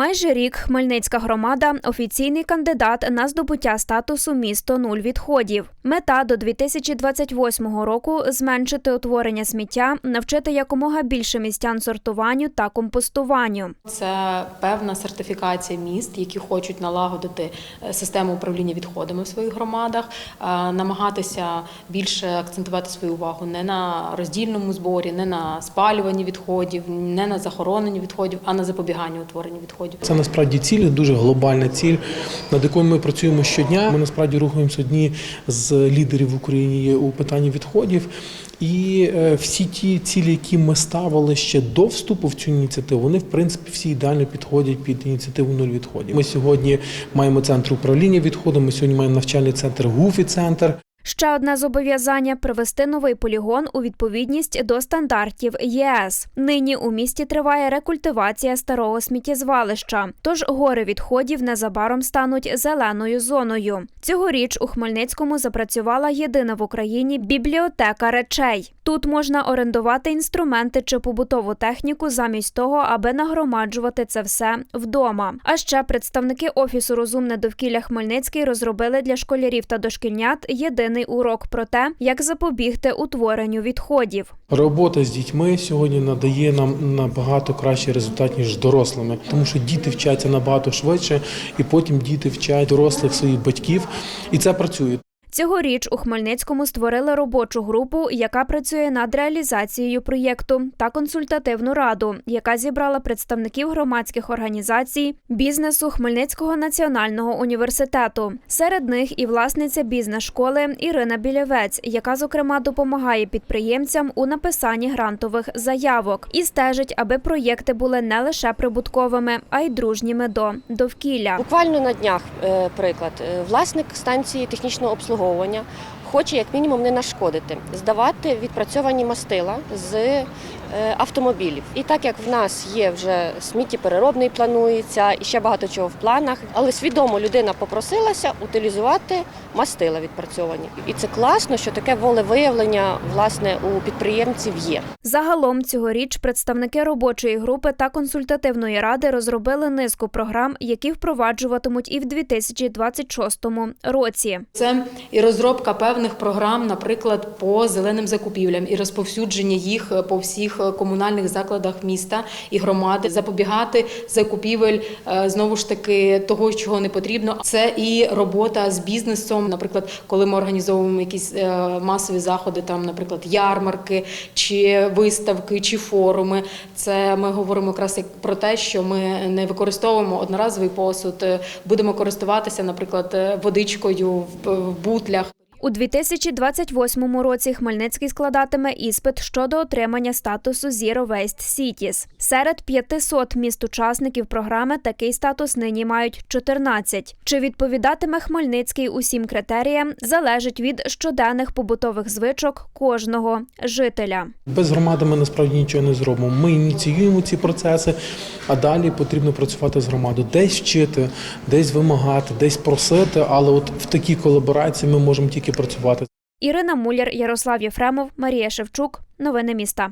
Майже рік Хмельницька громада офіційний кандидат на здобуття статусу місто нуль відходів. Мета до 2028 року зменшити утворення сміття, навчити якомога більше містян сортуванню та компостуванню. Це певна сертифікація міст, які хочуть налагодити е, систему управління відходами в своїх громадах, е, намагатися більше акцентувати свою увагу не на роздільному зборі, не на спалюванні відходів, не на захороненні відходів, а на запобіганні утворенню відходів. Це насправді ціль, дуже глобальна ціль, над якою ми працюємо щодня. Ми насправді рухаємося одні з лідерів в Україні у питанні відходів. І е, всі ті цілі, які ми ставили ще до вступу в цю ініціативу, вони в принципі всі ідеально підходять під ініціативу нуль відходів. Ми сьогодні маємо центр управління відходами. Ми сьогодні маємо навчальний центр ГУФІ центр. Ще одне зобов'язання привести новий полігон у відповідність до стандартів ЄС. Нині у місті триває рекультивація старого сміттєзвалища, тож гори відходів незабаром стануть зеленою зоною. Цьогоріч у Хмельницькому запрацювала єдина в Україні бібліотека речей. Тут можна орендувати інструменти чи побутову техніку замість того, аби нагромаджувати це все вдома. А ще представники офісу Розумне довкілля Хмельницький розробили для школярів та дошкільнят єдиний урок про те, як запобігти утворенню відходів. Робота з дітьми сьогодні надає нам набагато кращий результат ніж дорослими, тому що діти вчаться набагато швидше, і потім діти вчать дорослих своїх батьків, і це працює. Цьогоріч у Хмельницькому створили робочу групу, яка працює над реалізацією проєкту, та консультативну раду, яка зібрала представників громадських організацій, бізнесу Хмельницького національного університету. Серед них і власниця бізнес-школи Ірина Білявець, яка зокрема допомагає підприємцям у написанні грантових заявок і стежить, аби проєкти були не лише прибутковими, а й дружніми до довкілля. Буквально на днях, е, приклад, Е, власник станції технічного обслуговування хоче як мінімум не нашкодити, здавати відпрацьовані мастила з автомобілів. І так як в нас є вже сміттєпереробний планується і ще багато чого в планах, але свідомо людина попросилася утилізувати мастила відпрацьовані. І це класно, що таке волевиявлення власне у підприємців є. Загалом цьогоріч представники робочої групи та консультативної ради розробили низку програм, які впроваджуватимуть і в 2026 році. Це і розробка певних програм, наприклад, по зеленим закупівлям, і розповсюдження їх по всіх комунальних закладах міста і громади, запобігати закупівель е, знову ж таки того, чого не потрібно. Це і робота з бізнесом, наприклад, коли ми організовуємо якісь е, масові заходи, там, наприклад, ярмарки чи виставки, чи форуми. Це ми говоримо якраз як про те, що ми не використовуємо одноразовий посуд, е, будемо користуватися, наприклад, е, водичкою в бутлях. У 2028 році Хмельницький складатиме іспит щодо отримання статусу Zero Waste Cities. Серед 500 міст-учасників програми такий статус нині мають 14. Чи відповідатиме Хмельницький усім критеріям, залежить від щоденних побутових звичок кожного жителя. Без громади ми насправді нічого не зробимо. Ми ініціюємо ці процеси, а далі потрібно працювати з громадою, десь вчити, десь вимагати, десь просити. Але от в такій колаборації ми можемо тільки працювати. Ірина Муляр, Ярослав Єфремов, Марія Шевчук. Новини міста.